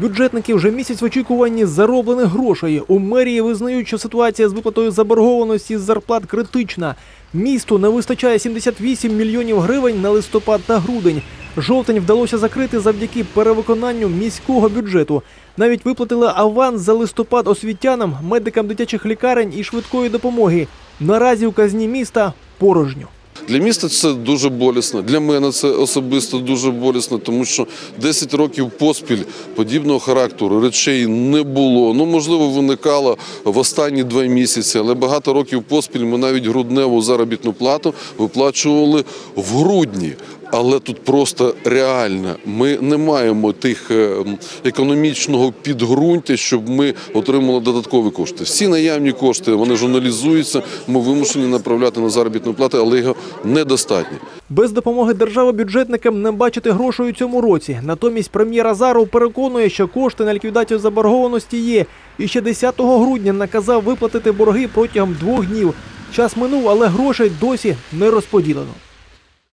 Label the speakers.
Speaker 1: Бюджетники вже місяць в очікуванні зароблених грошей. У мерії визнають, що ситуація з виплатою заборгованості з зарплат критична. Місту не вистачає 78 мільйонів гривень на листопад та грудень. Жовтень вдалося закрити завдяки перевиконанню міського бюджету. Навіть виплатили аванс за листопад освітянам, медикам дитячих лікарень і швидкої допомоги. Наразі у казні міста порожньо.
Speaker 2: Для міста це дуже болісно. Для мене це особисто дуже болісно, тому що 10 років поспіль подібного характеру речей не було. Ну можливо, виникало в останні два місяці, але багато років поспіль ми навіть грудневу заробітну плату виплачували в грудні. Але тут просто реально ми не маємо тих е, економічного підґрунтя, щоб ми отримали додаткові кошти. Всі наявні кошти вони ж аналізуються. Ми вимушені направляти на заробітну плату, але його недостатньо.
Speaker 1: Без допомоги держави бюджетникам не бачити грошей у цьому році. Натомість прем'єр Азаров переконує, що кошти на ліквідацію заборгованості є. І ще 10 грудня наказав виплатити борги протягом двох днів. Час минув, але грошей досі не розподілено.